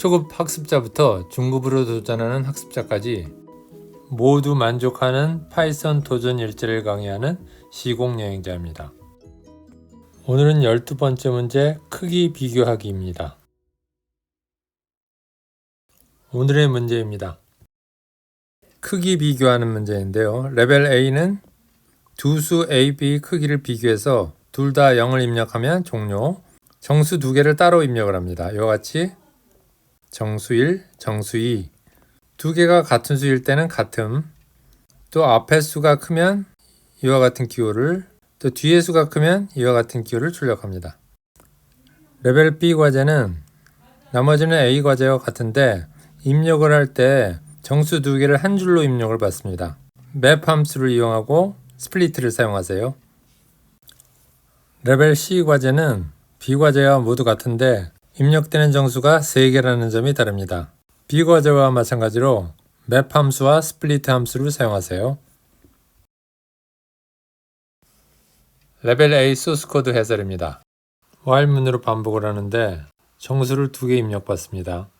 초급 학습자부터 중급으로 도전하는 학습자까지 모두 만족하는 파이썬 도전 일지를 강의하는 시공 여행자입니다. 오늘은 12번째 문제 크기 비교하기입니다. 오늘의 문제입니다. 크기 비교하는 문제인데요. 레벨 A는 두 수 A, B 크기를 비교해서 둘 다 0을 입력하면 종료. 정수 두 개를 따로 입력을 합니다. 이와 같이 정수 1, 정수 2. 두 개가 같은 수일 때는 같음. 또 앞에 수가 크면 이와 같은 기호를 또 뒤에 수가 크면 이와 같은 기호를 출력합니다. 레벨 B 과제는 나머지는 A 과제와 같은데 입력을 할 때 정수 두 개를 한 줄로 입력을 받습니다. 맵 함수를 이용하고 스플리트를 사용하세요. 레벨 C 과제는 B 과제와 모두 같은데 입력되는 정수가 3개라는 점이 다릅니다. B 과제와 마찬가지로 맵 함수와 스플리트 함수를 사용하세요. 레벨 A 소스 코드 해설입니다. while 문으로 반복을 하는데 정수를 두 개 입력받습니다.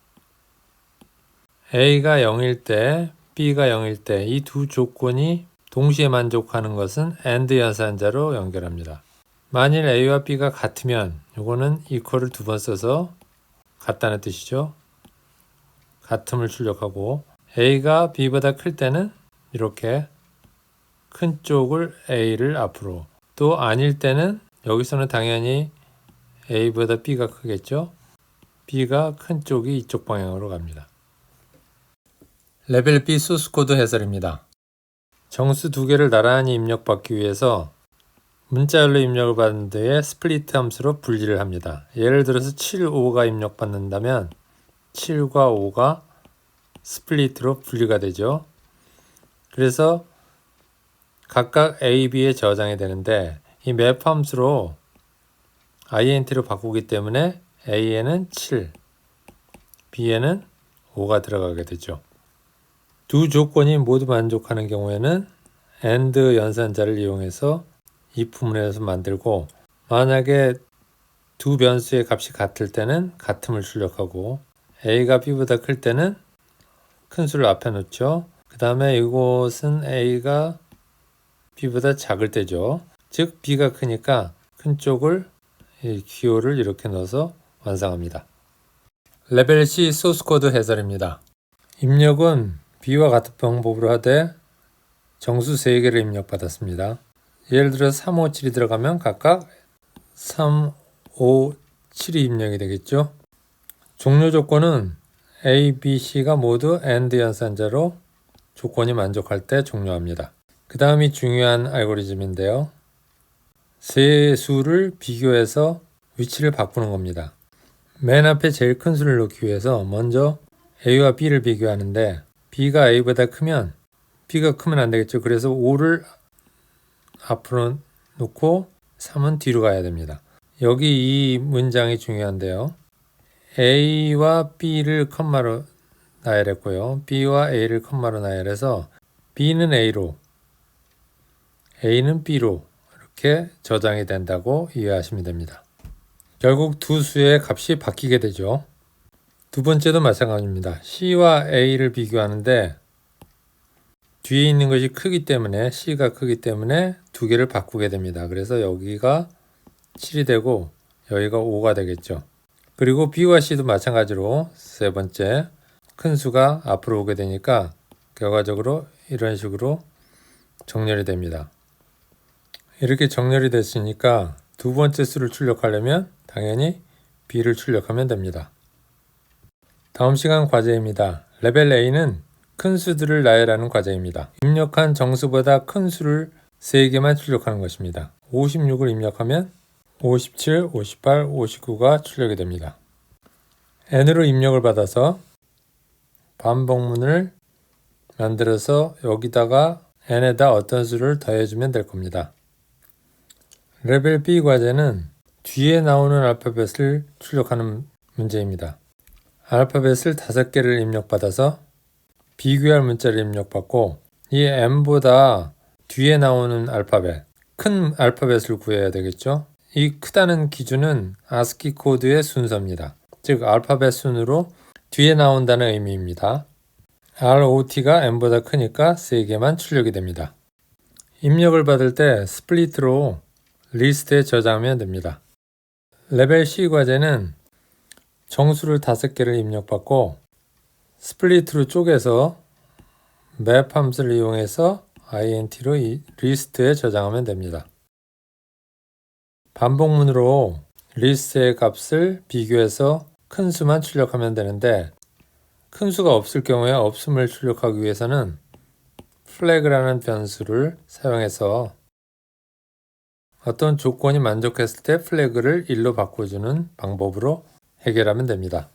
A가 0일 때, B가 0일 때 이 두 조건이 동시에 만족하는 것은 AND 연산자로 연결합니다. 만일 A와 B가 같으면 이거는 equal을 두 번 써서 같다는 뜻이죠. 같음을 출력하고 A가 B보다 클 때는 이렇게 큰 쪽을 A를 앞으로 또 아닐 때는 여기서는 당연히 A보다 B가 크겠죠. B가 큰 쪽이 이쪽 방향으로 갑니다. 레벨 B 소스 코드 해설입니다. 정수 두 개를 나란히 입력받기 위해서 문자열로 입력을 받은 뒤에 스플리트 함수로 분리를 합니다. 예를 들어서 7, 5가 입력받는다면 7과 5가 스플리트로 분리가 되죠. 그래서 각각 A, B에 저장이 되는데 이맵 함수로 int로 바꾸기 때문에 A에는 7, B에는 5가 들어가게 되죠. 두 조건이 모두 만족하는 경우에는 AND 연산자를 이용해서 if문에서 만들고 만약에 두 변수의 값이 같을 때는 같음을 출력하고 a가 b보다 클 때는 큰 수를 앞에 놓죠. 그 다음에 이곳은 a가 b보다 작을 때죠. 즉 b가 크니까 큰 쪽을 이 기호를 이렇게 넣어서 완성합니다. 레벨 C 소스 코드 해설입니다. 입력은 b와 같은 방법으로 하되 정수 3개를 입력받았습니다. 예를 들어 3, 5, 7이 들어가면 각각 3, 5, 7이 입력이 되겠죠. 종료 조건은 A, B, C가 모두 AND 연산자로 조건이 만족할 때 종료합니다. 그 다음이 중요한 알고리즘인데요. 세 수를 비교해서 위치를 바꾸는 겁니다. 맨 앞에 제일 큰 수를 놓기 위해서 먼저 A와 B를 비교하는데 B가 A보다 크면 B가 크면 안 되겠죠. 그래서 5를 앞으로 놓고 3은 뒤로 가야 됩니다. 여기 이 문장이 중요한데요. A와 B를 컴마로 나열했고요. B와 A를 컴마로 나열해서 B는 A로, A는 B로 이렇게 저장이 된다고 이해하시면 됩니다. 결국 두 수의 값이 바뀌게 되죠. 두 번째도 마찬가지입니다. C와 A를 비교하는데 뒤에 있는 것이 크기 때문에 C가 크기 때문에 두 개를 바꾸게 됩니다. 그래서 여기가 7이 되고 여기가 5가 되겠죠. 그리고 B와 C도 마찬가지로 세 번째 큰 수가 앞으로 오게 되니까 결과적으로 이런 식으로 정렬이 됩니다. 이렇게 정렬이 됐으니까 두 번째 수를 출력하려면 당연히 B를 출력하면 됩니다. 다음 시간 과제입니다. 레벨 A는 큰 수들을 나열하는 과제입니다. 입력한 정수보다 큰 수를 3개만 출력하는 것입니다. 56을 입력하면 57, 58, 59가 출력이 됩니다. n으로 입력을 받아서 반복문을 만들어서 여기다가 n에다 어떤 수를 더해주면 될 겁니다. 레벨 B 과제는 뒤에 나오는 알파벳을 출력하는 문제입니다. 알파벳을 5개를 입력받아서 비교할 문자를 입력받고 이 m보다 뒤에 나오는 알파벳, 큰 알파벳을 구해야 되겠죠? 이 크다는 기준은 아스키 코드의 순서입니다. 즉 알파벳 순으로 뒤에 나온다는 의미입니다. ROT가 M보다 크니까 3개만 출력이 됩니다. 입력을 받을 때 스플리트로 리스트에 저장하면 됩니다. 레벨 C 과제는 정수를 5개를 입력받고 스플리트로 쪼개서 맵 함수를 이용해서 int로 이 리스트에 저장하면 됩니다. 반복문으로 리스트의 값을 비교해서 큰 수만 출력하면 되는데 큰 수가 없을 경우에 없음을 출력하기 위해서는 flag라는 변수를 사용해서 어떤 조건이 만족했을 때 플래그를 1로 바꿔주는 방법으로 해결하면 됩니다.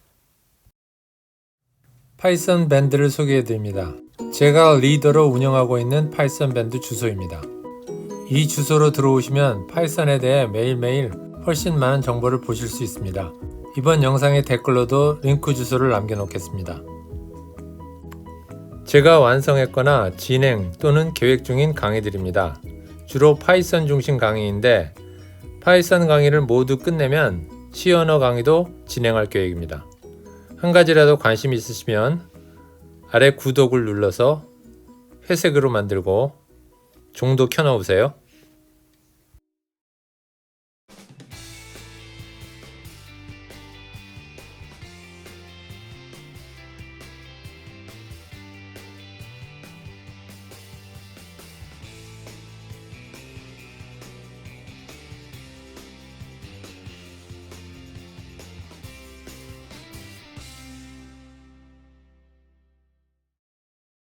파이썬 밴드를 소개해 드립니다. 제가 리더로 운영하고 있는 파이썬 밴드 주소입니다. 이 주소로 들어오시면 파이썬에 대해 매일매일 훨씬 많은 정보를 보실 수 있습니다. 이번 영상의 댓글로도 링크 주소를 남겨놓겠습니다. 제가 완성했거나 진행 또는 계획 중인 강의들입니다. 주로 파이썬 중심 강의인데 파이썬 강의를 모두 끝내면 C 언어 강의도 진행할 계획입니다. 한 가지라도 관심 있으시면 아래 구독을 눌러서 회색으로 만들고 종도 켜놓으세요.